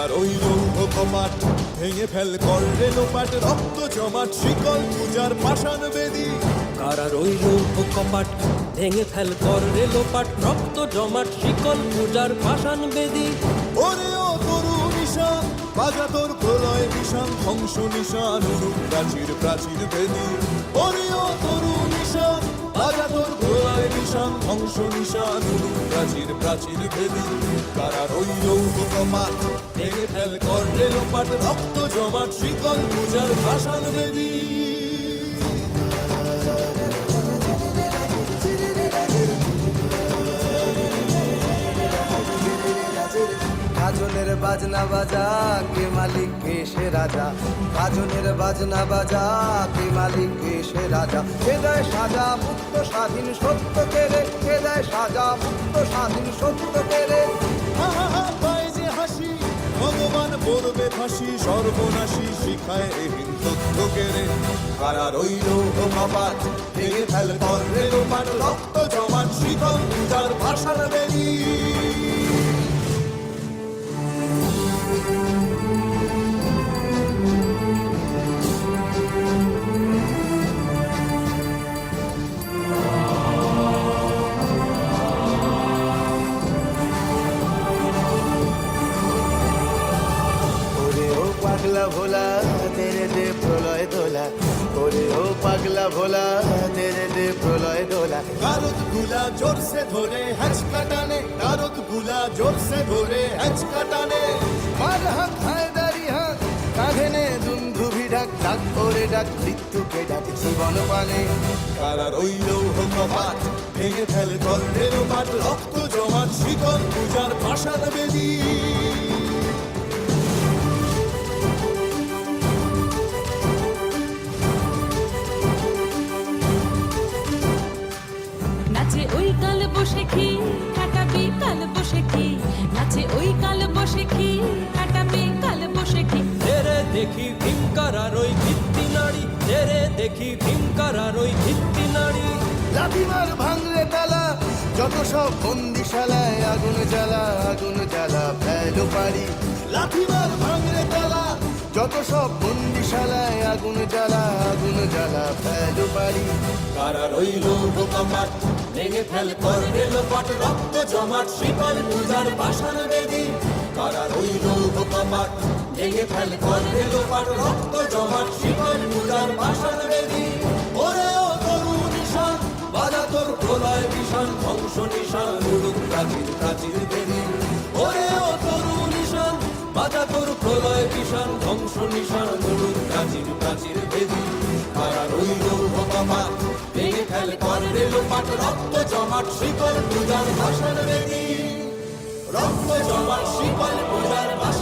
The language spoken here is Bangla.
কারার ওই লৌহ কপাট ভেঙে ফেল করলে লোপাট রক্ত জমাট শিকল পূজার পাষাণ বেদী। কারা রইল কপাট ভেঙে ফেল কর রেলোপাট রক্ত জমাট শিকল পূজার পাষাণ বেদী। ওরে ও তরু নিশান বাজা তোর প্রলয় নিশান ধ্বংস নিশান প্রাচীর প্রাচীর বেদী। ওরে ও তরু নিশান প্রলয় নিশান ধ্বংস নিশান, প্রাচীর প্রাচীর বেদী কারা রইল কপাট ভেঙে ফেল লোপাট, রক্ত জমাট শিকল পূজার ভাষণ বেদী গাজনের বাজনা বাজা, কে মালিক, কে সে রাজা? গাজনের বাজনা বাজা, কে মালিক, কে সে রাজা? কে দেয় সাজা, মুক্ত, স্বাধীন, সত্য কেড়ে কে দেয় সাজা, মুক্ত, স্বাধীন, সত্য কেড়ে হা পায় যে হাসি, ভগবান পড়বে ফাঁসি, সর্বনাশী শিখায় এ হিন্দুত্ব কেড়ে কারা রইল কপাট ভেঙে ফেল করলে লোপাট রক্ত জমাট শীতল, পূজার ভাষার বেরি। ভোলা তেরে দে প্রলয় দোলা, ওরে ও পাগলা ভোলা তেরে দে প্রলয় দোলা। কারতগুলা জোরসে ধরে হ্যাচকা টানে কারতগুলা জোরসে ধরে হ্যাচকা কাটানে। মার হাত, হায়দারি হাত, কাঁধে নে দুন্ধুভি ডাক ডাক ওরে ডাক, মৃত্যুকে ডাক, জীবন পানে। কারা রইল কপাট ভেঙে ফেল করলে লোপাট রক্ত জমাট, শীতল পূজার ভাষার বেদি। বসে কি? কাটাবি কাল বসে কি? নাচে ওই কাল বসে কি? কাটাবি কাল বসে কি? তেরে দেখি ভীমকারার ওই ভিত্তি নারী তেরে দেখি ভীমকারার ওই ভিত্তি নারী লাঠিমার ভাঙলে তালা যত সব বন্দিশালায় আগুন জ্বালা আগুন জ্বালা ফেলো পারি লাঠিমার তালা যত সব বন্দিশালায় আগুন জ্বালা আগুন জ্বালা, ফেলো পারি। কারা রইল কপাট ভেঙে ফেল করলে লোপাট রক্ত জমাট শীতল পূজার ভাষার বেদি কারা রইল কপাট ভেঙে ফেল করলে লোপাট রক্ত জমাট শীতল পূজার ভাষার বেদি ওরে ও তরু নিশান বাজা তোর প্রলয় ভীষণ ধ্বংস নিশান উড়ুক প্রাচীর প্রাচীর বেদি উড়ুক প্রাচীর প্রাচীর বেদি তারা রইল হতমা ভেঙে ফেল কর রেল পাট রক্ত জমাট শিকল পূজার ভাষার বেদি রক্ত জমাট শিকল পূজার ভাষার